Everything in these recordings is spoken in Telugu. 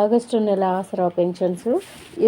ఆగస్టు నెల ఆసరా పెన్షన్స్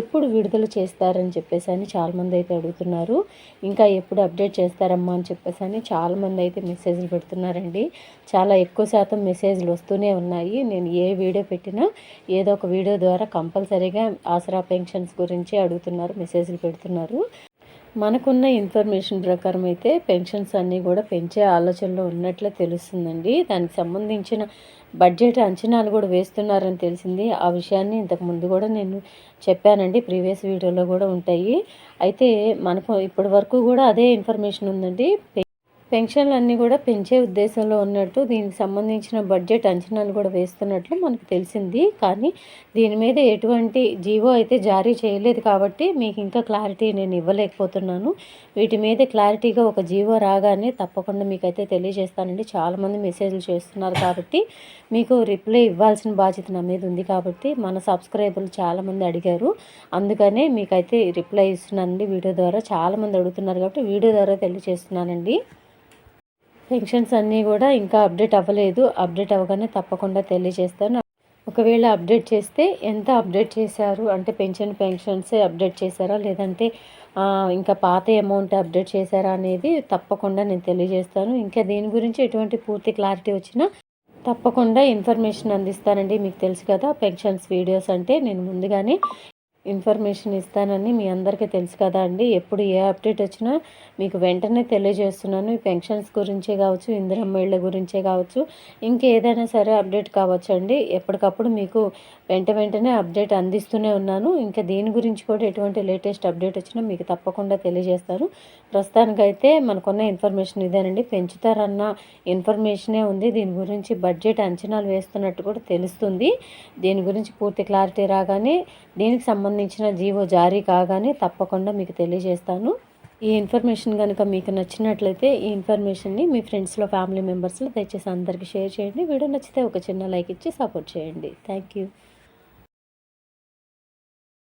ఎప్పుడు విడుదల చేస్తారని చెప్పేసి అని చాలామంది అయితే అడుగుతున్నారు. ఇంకా ఎప్పుడు అప్డేట్ చేస్తారమ్మా అని చెప్పేసి అని చాలామంది అయితే మెసేజ్లు పెడుతున్నారండి. చాలా ఎక్కువ శాతం మెసేజ్లు వస్తూనే ఉన్నాయి. నేను ఏ వీడియో పెట్టినా ఏదో ఒక వీడియో ద్వారా కంపల్సరీగా ఆసరా పెన్షన్స్ గురించి అడుగుతున్నారు మెసేజ్లు పెడుతున్నారు. మనకున్న ఇన్ఫర్మేషన్ ప్రకారం అయితే పెన్షన్స్ అన్నీ కూడా పెంచే ఆలోచనలో ఉన్నట్లే తెలుస్తుందండి. దానికి సంబంధించిన బడ్జెట్ అంచనాలు కూడా వేస్తున్నారని తెలిసింది. ఆ విషయాన్ని ఇంతకు ముందు కూడా నేను చెప్పానండి. ప్రీవియస్ వీడియోలో కూడా ఉంటాయి. అయితే మనకు ఇప్పటి వరకు కూడా అదే ఇన్ఫర్మేషన్ ఉందండి. పెన్షన్లు అన్నీ కూడా పెంచే ఉద్దేశంలో ఉన్నట్టు దీనికి సంబంధించిన బడ్జెట్ అంచనాలు కూడా వేస్తున్నట్లు మనకు తెలిసింది. కానీ దీని మీద ఎటువంటి జీవో అయితే జారీ చేయలేదు కాబట్టి మీకు ఇంకా క్లారిటీ నేను ఇవ్వలేకపోతున్నాను. వీటి మీద క్లారిటీగా ఒక జీవో రాగానే తప్పకుండా మీకైతే తెలియజేస్తానండి. చాలామంది మెసేజ్లు చేస్తున్నారు కాబట్టి మీకు రిప్లై ఇవ్వాల్సిన బాధ్యత నా మీద ఉంది కాబట్టి మన సబ్స్క్రైబర్లు చాలామంది అడిగారు. అందుకనే మీకైతే రిప్లై ఇస్తున్నానండి వీడియో ద్వారా. చాలామంది అడుగుతున్నారు కాబట్టి వీడియో ద్వారా తెలియజేస్తున్నానండి. పెన్షన్స్ అన్నీ కూడా ఇంకా అప్డేట్ అవ్వలేదు. అప్డేట్ అవ్వగానే తప్పకుండా తెలియజేస్తాను. ఒకవేళ అప్డేట్ చేస్తే ఎంత అప్డేట్ చేశారు? అంటే పెన్షన్ పెన్షన్సే అప్డేట్ చేశారా? లేదంటే ఇంకా పాత అమౌంట్ అప్డేట్ చేశారా అనేది తప్పకుండా నేను తెలియజేస్తాను. ఇంకా దీని గురించి ఎటువంటి పూర్తి క్లారిటీ వచ్చినా తప్పకుండా ఇన్ఫర్మేషన్ అందిస్తానండి. మీకు తెలుసు కదా పెన్షన్స్ వీడియోస్ అంటే నేను ముందుగానే ఇన్ఫర్మేషన్ ఇస్తానని మీ అందరికీ తెలుసు కదా అండి. ఎప్పుడు ఏ అప్డేట్ వచ్చినా మీకు వెంటనే తెలియజేస్తున్నాను. ఈ పెన్షన్స్ గురించే కావచ్చు ఇందిరమ్మ ఇళ్ళ గురించే కావచ్చు ఇంకేదైనా సరే అప్డేట్ కావచ్చు అండి. ఎప్పటికప్పుడు మీకు వెంట వెంటనే అప్డేట్ అందిస్తూనే ఉన్నాను. ఇంకా దీని గురించి కూడా ఎటువంటి లేటెస్ట్ అప్డేట్ వచ్చినా మీకు తప్పకుండా తెలియజేస్తాను. ప్రస్తుతానికైతే మనకున్న ఇన్ఫర్మేషన్ ఇదేనండి. పెంచుతారన్న ఇన్ఫర్మేషనే ఉంది. దీని గురించి బడ్జెట్ అంచనాలు వేస్తున్నట్టు కూడా తెలుస్తుంది. దీని గురించి పూర్తి క్లారిటీ రాగానే దీనికి సంబంధించిన జీవో జారీ కాగానే తప్పకుండా మీకు తెలియజేస్తాను. ఈ ఇన్ఫర్మేషన్ కనుక మీకు నచ్చినట్లయితే ఈ ఇన్ఫర్మేషన్ని మీ ఫ్రెండ్స్లో ఫ్యామిలీ మెంబర్స్లో దయచేసి అందరికీ షేర్ చేయండి. వీడియో నచ్చితే ఒక చిన్న లైక్ ఇచ్చి సపోర్ట్ చేయండి. Thank you.